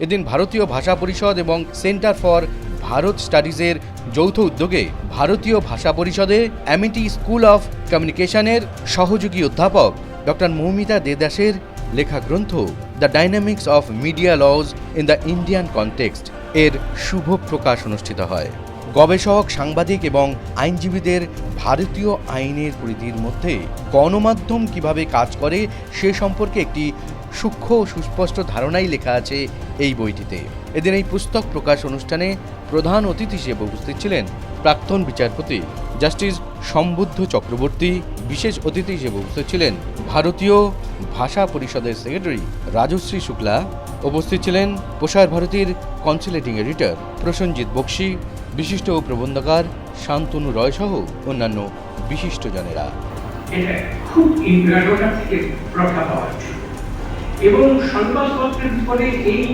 এদিন ভারতীয় ভাষা পরিষদ এবং সেন্টার ফর ভারত স্টাডিজের যৌথ উদ্যোগে ভারতীয় ভাষা পরিষদে অ্যামিটি স্কুল অফ কমিউনিকেশনের সহযোগী অধ্যাপক ডক্টর মৌমিতা দেদাসের লেখা গ্রন্থ the dynamics of media laws in the Indian context এর শুভ প্রকাশ অনুষ্ঠিত হয়। গবেষক, সাংবাদিক এবং আইনজীবীদের ভারতীয় আইনের পরিধির মধ্যে গণমাধ্যম কীভাবে কাজ করে সে সম্পর্কে একটি সূক্ষ্ম ও সুস্পষ্ট ধারণাই লেখা আছে এই বইটিতে। এদিন এই পুস্তক প্রকাশ অনুষ্ঠানে প্রধান অতিথি হিসেবে উপস্থিত ছিলেন প্রাক্তন বিচারপতি জাস্টিস সম্বুদ্ধ চক্রবর্তী, বিশেষ অতিথি হিসেবে উপস্থিত ছিলেন ভারতীয় ভাষা পরিষদের সেক্রেটারি রাজশ্রী শুক্লা, উপস্থিত ছিলেন প্রসার ভারতীর কনসুলেটিং এডিটর প্রসেনজিৎ বক্সি, বিশিষ্ট ও প্রবন্ধকার শান্তনু রয় সহ অন্যান্য বিশিষ্টজনেরা। এটা খুব থেকে রক্ষা পাওয়ার জন্য। এবং সংবাদপত্রের উপরে এই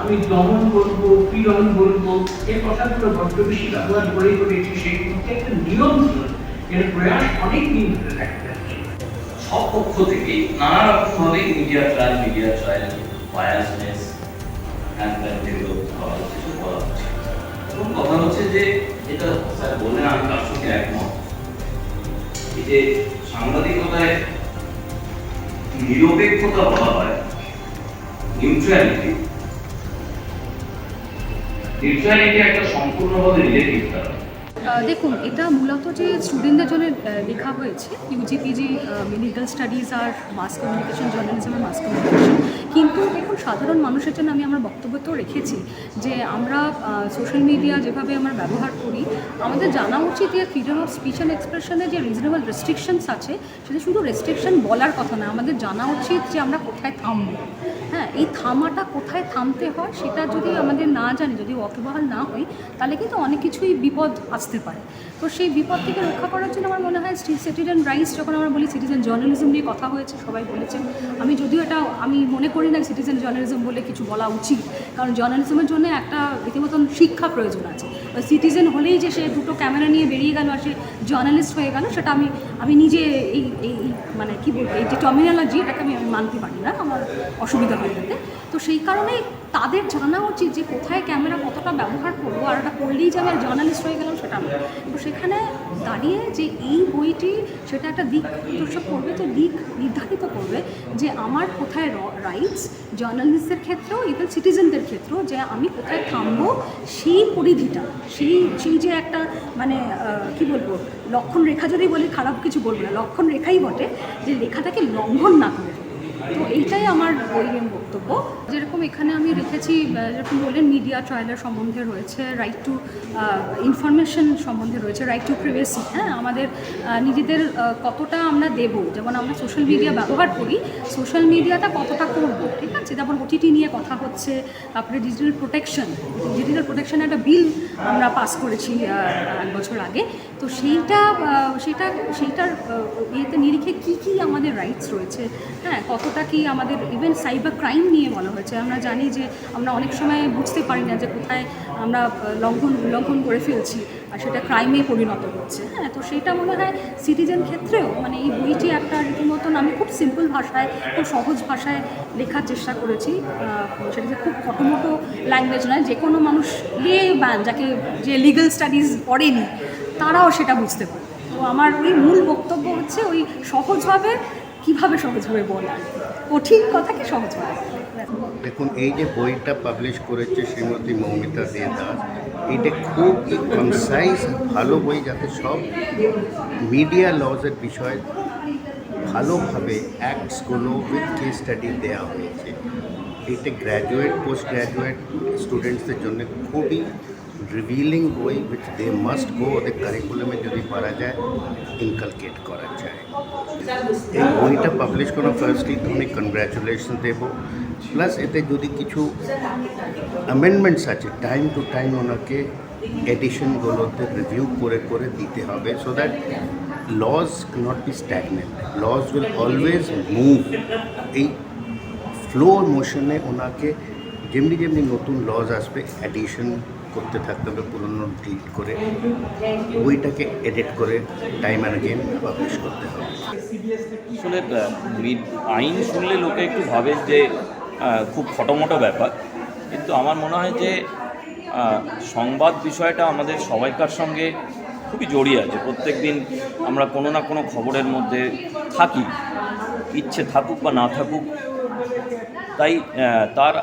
আমি দমন করব, পীড়ন বলব এই কথাগুলো বড্ড বেশি ব্যবহার করে করেছি সেই মধ্যে একটা নিয়ন্ত্রণ এর প্রয়াস অনেক দিন ধরে দেখা যাচ্ছে। সব পক্ষ থেকে নানা রকম ভাবে media trial media trial biasness এবং কথা হচ্ছে যে, এটা স্যার আমি তার সঙ্গে একমত। এই যে সাংবাদিকতায় নিরপেক্ষতা বলা হয় নিউট্রালিটি নিউট্রালিটি একটা সম্পূর্ণভাবে রিলেটিভ আহ, দেখুন, এটা মূলত যে স্টুডেন্টদের জন্য লেখা হয়েছে ইউজিপিজি মেডিকেল স্টাডিজ আর মাস কমিউনিকেশন জার্নালিজম আর মাস কমিউনিকেশন কিন্তু দেখুন, সাধারণ মানুষের জন্য আমি আমার বক্তব্য তো রেখেছি যে আমরা সোশ্যাল মিডিয়া যেভাবে আমরা ব্যবহার করি, আমাদের জানা উচিত যে ফ্রিডম অফ স্পিচ অ্যান্ড এক্সপ্রেশনে যে রিজনেবল রেস্ট্রিকশনস আছে, সেটা শুধু রেস্ট্রিকশন বলার কথা না, আমাদের জানা উচিত যে আমরা কোথায় থামবো। হ্যাঁ এই থামাটা কোথায় থামতে হয়, সেটা যদি আমাদের না জানি, যদি ওয়াকিবহাল না হই তাহলে কিন্তু অনেক কিছুই বিপদ আসতে পারে। তো সেই বিপদ থেকে রক্ষা করার জন্য আমার মনে হয় সিটিজেন রাইটস, যখন আমরা বলি সিটিজেন জার্নালিজম নিয়ে কথা হয়েছে, সবাই বলেছেন। আমি যদিও এটা, আমি মনে করি না সিটিজেন জার্নালিজম বলে কিছু বলা উচিত। কারণ জার্নালিজমের জন্য একটা রীতিমতন শিক্ষা প্রয়োজন আছে। সিটিজেন হলেই যে সে দুটো ক্যামেরা নিয়ে বেরিয়ে গেল আর সে জার্নালিস্ট হয়ে গেল, সেটা আমি আমি নিজে এই এই মানে কী বলব, এই যে টর্মিনোলজি এটাকে আমি মানতে পারি না, আমার অসুবিধা হয় তাতে। তো সেই কারণে তাদের জানা উচিত যে কোথায় ক্যামেরা কতটা ব্যবহার করব, আর ওটা করলেই যে আমি জার্নালিস্ট হয়ে গেলাম সেটা আমি তো সেখানে দাঁড়িয়ে যে এই বইটি সেটা একটা দিক নির্দেশক করবে তো দিক নির্ধারিত করবে যে আমার কোথায় রাইটস জার্নালিস্টদের ক্ষেত্রেও ইভেন সিটিজেনদের ক্ষেত্রেও যে আমি কোথায় থামবো, সেই পরিধিটা, সেই সেই যে একটা মানে কি বলব লক্ষণ রেখা যদি বলি, খারাপ কিছু বলব না লক্ষণ রেখাই বটে যে লেখাটাকে লঙ্ঘন না করে। তো এইটাই আমার বইয়ের বক্তব্য। যেরকম এখানে আমি রেখেছি যেরকম বললেন মিডিয়া ট্রায়ালের সম্বন্ধে রয়েছে রাইট টু ইনফরমেশন সম্বন্ধে রয়েছে রাইট টু প্রিভেসি হ্যাঁ আমাদের নিজেদের কতটা আমরা দেব? যেমন আমরা সোশ্যাল মিডিয়া ব্যবহার করি সোশ্যাল মিডিয়াটা কতটা করব? ঠিক আছে? যেমন ওটিটি নিয়ে কথা হচ্ছে, তারপরে ডিজিটাল প্রোটেকশন ডিজিটাল প্রোটেকশন একটা বিল আমরা পাস করেছি এক বছর আগে। তো সেইটা সেটা, সেইটার ইয়েতে নিরিখে কী কী আমাদের রাইটস রয়েছে? হ্যাঁ কতটা কি আমাদের ইভেন সাইবার ক্রাইম নিয়ে বলা হয়েছে। আমরা জানি যে আমরা অনেক সময় বুঝতে পারি না যে কোথায় আমরা লঙ্ঘন উল্লঙ্ঘন করে ফেলছি আর সেটা ক্রাইমে পরিণত হচ্ছে। হ্যাঁ তো সেটা মনে হয় সিটিজেন ক্ষেত্রেও মানে এই বইটি একটা রীতিমতন আমি খুব সিম্পল ভাষায়, খুব সহজ ভাষায় লেখার চেষ্টা করেছি। সেটা খুব ফটোমোটো ল্যাঙ্গুয়েজ নয়, যে কোনো মানুষ লে ম্যান যাকে যে লিগাল স্টাডিজ পড়েনি, তারাও সেটা বুঝতে পারে। তো আমার ওই মূল বক্তব্য হচ্ছে ওই সহজভাবে, কীভাবে সহজভাবে বলা। কঠিন কথাকে সহজভাবে দেখুন, এই যে বইটা পাবলিশ করেছে শ্রীমতী মৌমিতা দে দাস এটা খুব কনসাইজ ভালো বই যাতে সব মিডিয়া লজের বিষয়ে ভালোভাবে অ্যাক্টসগুলো উইথ স্টাডি দেওয়া হয়েছে। এটা গ্র্যাজুয়েট পোস্ট গ্র্যাজুয়েট স্টুডেন্টসদের জন্য খুবই রিভিলিং বই উইথ দে মাস্ট গো ওদের কারিকুলামে যদি পারা যায় ইনকালকেট করা যায়। এই বইটা পাবলিশ করা ফার্স্টলি অনেক কনগ্র্যাচুলেশন দেবো। প্লাস এতে যদি কিছু অ্যামেন্ডমেন্টস আছে টাইম টু টাইম ওনাকে এডিশনগুলোতে রিভিউ করে করে দিতে হবে so that laws not be stagnant laws will always move এই ফ্লো মোশনে ওনাকে যেমনি যেমনি নতুন লজ আসবে অ্যাডিশন করতে থাকতে হবে, পুরনো ডিট করে বইটাকে এডিট করে টাইম অ্যান্ড অ্যাগেন পাবলিশ করতে হবে। আসলে আইন শুনলে লোকে একটু ভাবে যে খুব ফটোমটো ব্যাপার। কিন্তু আমার মনে হয় যে সংবাদ বিষয়টা আমাদের সবাইকার সঙ্গে খুবই জড়িয়ে আছে। প্রত্যেক দিন আমরা কোনো না কোনো খবরের মধ্যে থাকি। ইচ্ছে থাকুক বা না থাকুক, তাই তার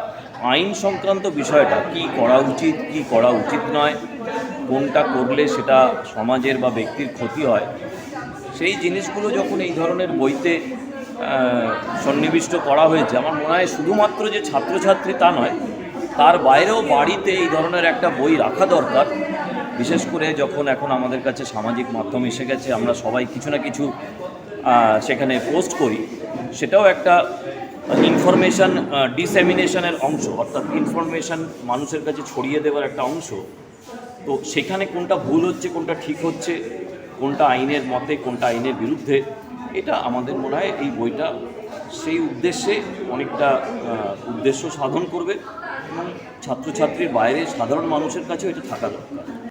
আইন সংক্রান্ত বিষয়টা কি করা উচিত, কি করা উচিত নয়, কোনটা করলে সেটা সমাজের বা ব্যক্তির ক্ষতি হয়, সেই জিনিসগুলো যখন এই ধরনের বইতে সন্নিবিষ্ট করা হয়েছে, আমার মনে হয় শুধুমাত্র যে ছাত্রছাত্রী তা নয়, তার বাইরেও বাড়িতে এই ধরনের একটা বই রাখা দরকার, বিশেষ করে যখন এখন আমাদের কাছে সামাজিক মাধ্যম এসে গেছে, আমরা সবাই কিছু না কিছু সেখানে পোস্ট করি, সেটাও একটা ইনফরমেশান ডিসেমিনেশনের অংশ, অর্থাৎ ইনফরমেশান মানুষের কাছে ছড়িয়ে দেওয়ার একটা অংশ, তো সেখানে কোনটা ভুল হচ্ছে, কোনটা ঠিক হচ্ছে, কোনটা আইনের মতে, কোনটা আইনের বিরুদ্ধে, এটা আমাদের মনে হয় এই বইটা সেই উদ্দেশ্যে অনেকটা উদ্দেশ্য সাধন করবে এবং ছাত্রছাত্রীর বাইরে সাধারণ মানুষের কাছেও এটা থাকা দরকার।